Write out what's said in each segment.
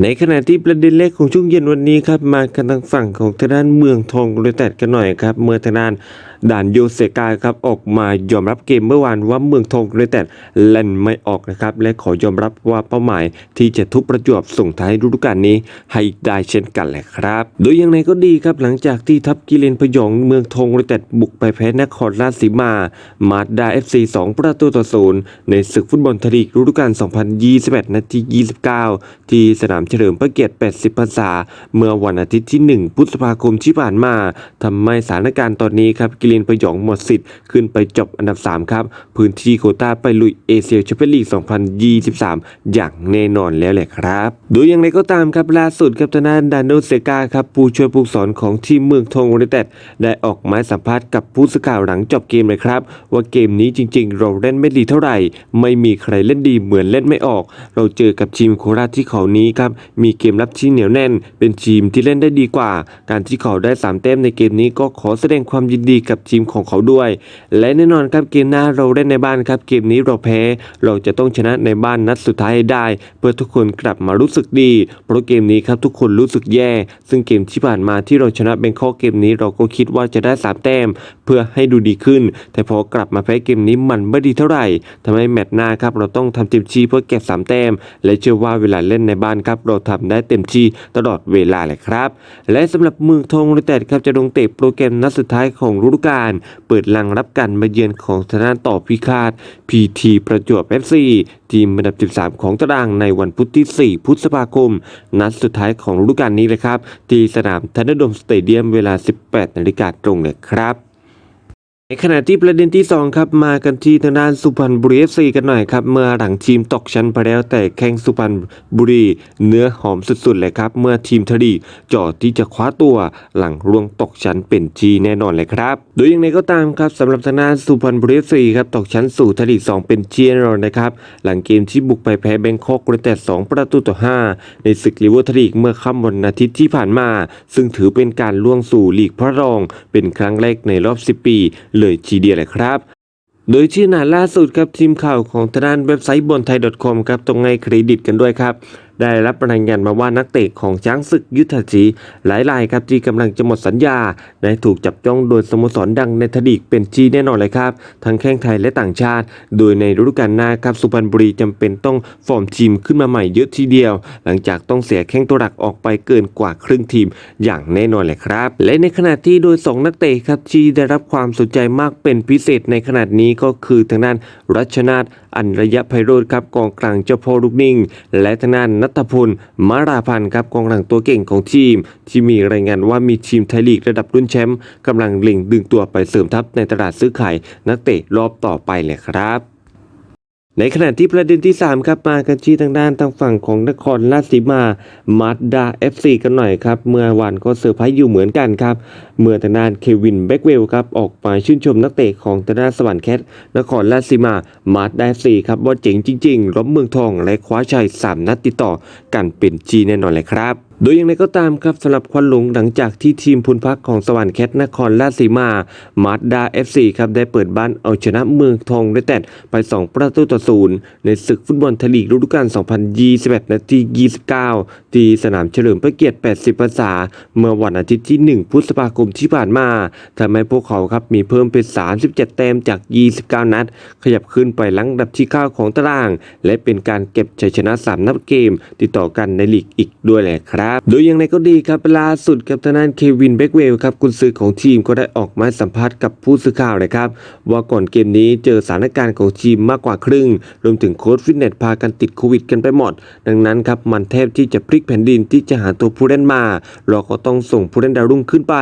ในขณะที่ประเด็นแรกของช่วงเย็นวันนี้ครับมากันทางฝั่งของทางด้านเมืองทองยูไนเต็ดกันหน่อยครับเมื่อทางด้านด่านโยเซกาครับออกมายอมรับเกมเมื่อวานว่าเมืองทองยูไนเต็ดเล่นไม่ออกนะครับและขอยอมรับว่าเป้าหมายที่จะทุบประจวบส่งท้ายฤดูกาลนี้ให้ได้เช่นกันแหละครับ โดยอย่างไรก็ดีครับหลังจากที่ทัพกิเลนพยองเมืองทองยูไนเต็ดบุกไปแพ้นครราชสีมา มาดาเอฟซี2ประตูต่อศูนย์ในศึกฟุตบอลไทยลีกฤดูกาล2021นาที29 ที่สนามเฉลิมพระเกียรติ80พรรษา เมื่อวันอาทิตย์ที่ 1 พฤษภาคมที่ผ่านมาทำให้สถานการณ์ตอนนี้ครับกิเลนพยองหมดสิทธิ์ขึ้นไปจบอันดับ 3 ครับ พื้นที่โคต้าไปลุยเอเชียแชมเปี้ยนลีก 2023 อย่างแน่นอนแล้วแหละครับโดยอย่างไรก็ตามครับล่าสุดครับทางด้านดานโนเซกาครับผู้ช่วยผู้สอนของทีมเมืองทองยูไนเต็ดได้ออกมาสัมภาษณ์กับผู้สื่อข่าวหลังจบเกมเลยครับ ว่าเกมนี้จริง ๆ เราเล่นไม่ดีเท่าไหร่ ไม่มีใครเล่นดีเหมือนเล่นไม่ออก เราเจอกับทีมโคราชที่เขานี้ครับมีเกมรับที่เหนียวแน่น เป็นทีมที่เล่นได้ดีกว่า การที่เขาได้สามแต้มในเกมนี้ก็ขอแสดงความยินดีกับทีมของเขาด้วย และแน่นอนครับเกมหน้าเราเล่นในบ้านครับ เกมนี้เราแพ้ เราจะต้องชนะในบ้านนัดสุดท้ายให้ได้ เพื่อทุกคนกลับมารู้สึกดี เพราะเกมนี้ครับทุกคนรู้สึกแย่ ซึ่งเกมที่ผ่านมาที่เราชนะเบงคอกเกมนี้เราก็คิดว่าจะได้สามแต้ม เพื่อให้ดูดีขึ้น แต่พอกลับมาแพ้เกมนี้มันไม่ดีเท่าไหร่ทำให้แมตช์หน้าครับเราต้องทำเต็มที่เพื่อเก็บสามแต้ม และเชื่อว่าเวลาเล่นในบ้านครับเราทำได้เต็มที่ตลอดเวลาเลยครับ และสำหรับเมืองทองยูไนเต็ดครับจะลงเตะโปรแกรมนัดสุดท้ายของฤดูกาลเปิดลังรับการมาเยือนของทางด้านต่อพิฆาต PT ประจวบ FC ทีมอันดับ 13 ของตารางในวันพุธที่ 4 พฤษภาคม นัดสุดท้ายของฤดูกาลนี้เลยครับ ที่สนามทันดอร์โดมสเตเดียมเวลา 18นาฬิกาตรงเลยครับ ในขณะที่ประเด็นที่ 2 ครับมากันที่ทางด้านสุพรรณบุรีเอฟซีกันหน่อยครับเมื่อหลังทีมตกชั้นไปแล้วแต่แข้งสุพรรณบุรีเนื้อหอมสุดๆเลยครับ เมื่อทีมทดีจอดที่จะคว้าตัวหลังร่วงตกชั้นเป็นทีแน่นอนเลยครับ โดยอย่างไรก็ตามครับสำหรับทางด้านสุพรรณบุรีเอฟซีครับตกชั้นสู่ทดี2เป็นทีแน่นอนนะครับหลังเกมที่บุกไปแพ้แบงคอกยูไนเต็ด2ประตูต่อ5ในศึกลีเวอร์ทลีเมื่อค่ำวันอาทิตย์ที่ผ่านมา ซึ่งถือเป็นการล่วงสู่ลีกพระรอง เป็นครั้งแรกในรอบ 10 ปีเลยทีเดียวเลยครับ โดยที่หนาล่าสุดครับทีมข่าวของทางด้านเว็บไซต์บนไทย .com ครับตรงให้เครดิตกันด้วยครับ ได้รับรายงานมาว่านักเตะของช้างศึกยุทธจีหลายรายครับที่กำลังจะหมดสัญญาได้ถูกจับจ้องโดยสโมสรดังในทดีกเป็นจีแน่นอนเลยครับ ทั้งแข้งไทยและต่างชาติ โดยในฤดูกาลหน้าครับสุพรรณบุรีจำเป็นต้องฟอร์มทีมขึ้นมาใหม่เยอะทีเดียว หลังจากต้องเสียแข้งตัวหลักออกไปเกินกว่าครึ่งทีมอย่างแน่นอนเลยครับ และในขณะที่โดยสองนักเตะครับที่ได้รับความสนใจมากเป็นพิเศษในขณะนี้ก็คือทางด้านรัชนาทอันระยะไพโรธครับกองกลางเจ้าพ่อลูกนิ่ง และทางด้านนัทพลมาราพันธ์ครับกองหลังตัวเก่งของทีม ที่มีรายงานว่ามีทีมไทยลีกระดับรุ่นแชมป์กำลังเล็งดึงตัวไปเสริมทัพในตลาดซื้อขายนักเตะรอบต่อไปเลยครับ ในขณะที่ประเด็นที่ 3 ครับมากันที่ทางด้านทางฝั่งของนครราชสีมามาดดา FC กันหน่อยครับ เมื่อวานก็เซอร์ไพรส์อยู่เหมือนกันครับ เมื่อทางด้านเควินแบ็กเวลครับออกมาชื่นชมนักเตะของทางด้านสวรรค์แคทนครราชสีมามาดดา FC ครับว่าเจ๋งจริงๆล้มเมืองทองและคว้าชัย 3 นัดติดต่อกันเป็นจีแน่นอนเลยครับ โดยอย่างไรก็ตามครับสำหรับควันหลงหลังจากที่ทีมพุนพักของสวรรค์แคทนครราชสีมามาดดา FC ครับได้เปิดบ้านเอาชนะเมืองทองได้แต่ไป 2 ประตูต่อศูนย์ในศึกฟุตบอลไทยลีกฤดูกาล 2021นาที29 ที่สนามเฉลิมพระเกียรติ 80 พรรษา เมื่อวันอาทิตย์ที่ 1 พฤษภาคมที่ผ่านมาทำให้พวกเขาครับมีเพิ่มเป็น 37 แต้มจาก 29 นัด ขยับขึ้นไปลังดับที่9ของตาราง และเป็นการเก็บชัยชนะ 3 นัดเกม ติดต่อกันในลีกอีกด้วยแหละครับโดยอย่างไรก็ดีครับล่าสุดกับทางด้านเควินเบกเวลครับกุนซือของทีมก็ได้ออกมาสัมภาษณ์กับผู้สื่อข่าวนะครับ ว่าก่อนเกมนี้เจอสถานการณ์ของทีมมากกว่าครึ่ง รวมถึงโค้ชฟิตเนสพากันติดโควิดกันไปหมด ดังนั้นครับมันแทบที่จะพลิกแผ่นดินที่จะหาตัวผู้เล่นมา เราก็ต้องส่งผู้เล่นดาวรุ่งขึ้นไป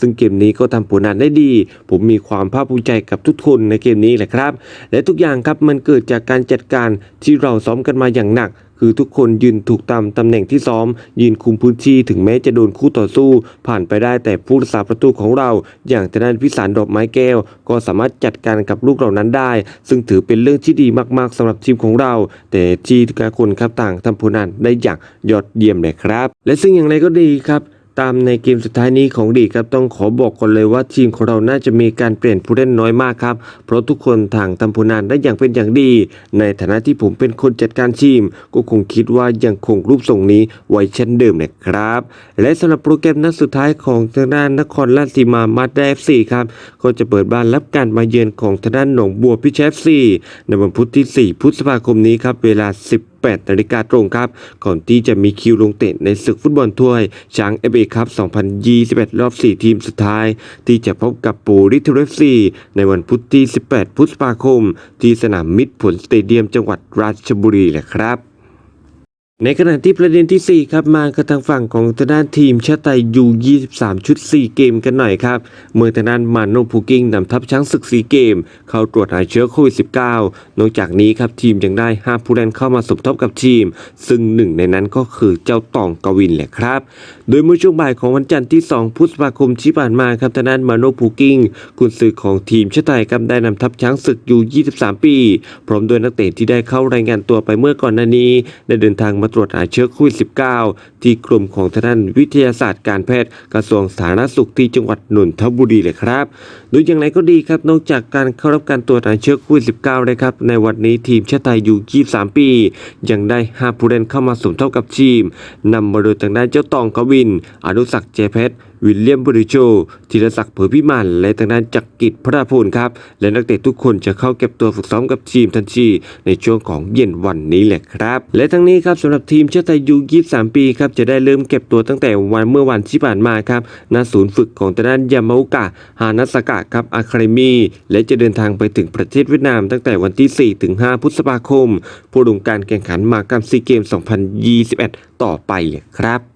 ซึ่งเกมนี้ก็ทำผลงานได้ดี ผมมีความภาคภูมิใจกับทุกคนในเกมนี้แหละครับ และทุกอย่างครับมันเกิดจากการจัดการที่เราซ้อมกันมาอย่างหนัก คือทุกคนยืนถูกตามตำแหน่งที่ซ้อม ยืนคุมพื้นที่ถึงแม้จะโดนคู่ต่อสู้ ผ่านไปได้แต่ผู้รักษาประตูของเรา อย่างธนานพิสารดอกไม้แก้ว ก็สามารถจัดการกับลูกเหล่านั้นได้ ซึ่งถือเป็นเรื่องที่ดีมากๆสำหรับทีมของเรา แต่ที่ทุกคนครับต่างทำผลงานได้อย่างยอดเยี่ยมเลยครับ และซึ่งอย่างไรก็ดีครับ ตามในเกมสุดท้ายนี้ของดีครับต้องขอบอกก่อนเลยว่าทีมของเราน่าจะมีการเปลี่ยนผู้เล่นน้อยมากครับเพราะทุกคนทางทำผลงานได้อย่างเป็นอย่างดี ในฐานะที่ผมเป็นคนจัดการทีม ก็คงคิดว่ายังคงรูปทรงนี้ไว้เช่นเดิมนะครับ และสำหรับโปรแกรมนัดสุดท้ายของทางด้านนครราชสีมามาดเอฟซีครับก็จะเปิดบ้านรับการมาเยือนของทางด้านหนองบัวพิชเชฟซีในวันพุธที่ 4 พฤษภาคมนี้ครับเวลา 10 8นาฬิกาตรงครับ ก่อนที่จะมีคิวลงเตะในศึกฟุตบอลถ้วย ช้างเอเบครับ2021 รอบ 4 ทีมสุดท้าย ที่จะพบกับปูริทเรฟซีในวันพุธที่ 18 พฤษภาคม ที่สนามมิตรผลสเตเดียมจังหวัดราชบุรีแหละครับ ในขณะที่ประเด็นที่ 4 ครับ มากับทางฝั่งของทางด้านทีมชาติไทยยู23 ชุด 4 เกมกันหน่อยครับ เมื่อทางด้านมานโนพูกิ้งนำทัพช้างศึก 4 เกม เข้าตรวจหาเชื้อโควิด -19 นอกจากนี้ครับทีมยังได้ 5 ผู้เล่นเข้ามาสมทบกับทีม ซึ่งหนึ่งในนั้นก็คือเจ้าตองกวินแหละครับ โดยเมื่อช่วงบ่ายของวันจันทร์ที่ 2 พฤษภาคมที่ผ่านมาครับทางด้านมาโนพูกิ้งกุนซือของทีมชาติไทยครับได้นำทัพช้างศึกยู23 ปี พร้อมด้วยนักเตะที่ได้เข้ารายงานตัวไปเมื่อก่อนหน้านี้ได้เดินทางมาตรวจหาเชื้อโควิด -19 ที่กลุ่มของทางด้านวิทยาศาสตร์การแพทย์กระทรวงสาธารณสุขที่จังหวัดนนทบุรีเลยครับโดยอย่างไรก็ดีครับนอกจากการเข้ารับการตรวจหาเชื้อโควิด -19 นะครับในวันนี้ทีมชาติไทยอยู่ 23 ปี ยังได้5ผู้เล่นเข้ามาสมทบกับทีมนำมาโดยทางด้านเจ้าตองกวิน อนุสักดิ์เจเพชรวิลเลียมบริโจธีรศักดิ์เผือพิมานและทางด้านจักรกิจพระพลครับ และนักเตะทุกคนจะเข้าเก็บตัวฝึกซ้อมกับทีมทันทีในช่วงของเย็นวันนี้แหละครับ และทั้งนี้ครับสำหรับทีมชาติไทยยู23 ปีครับจะได้เริ่มเก็บตัวตั้งแต่วันเมื่อวันที่ผ่านมาครับณศูนย์ฝึกของทางด้านยามาโอกะฮานัสกะครับอะคาเดมีและจะเดินทางไปถึงประเทศเวียดนามตั้งแต่วันที่ 4 ถึง 5 พฤษภาคมผู้ลงการแข่งขันมากรรมซีเกม 2021 ต่อไปครับ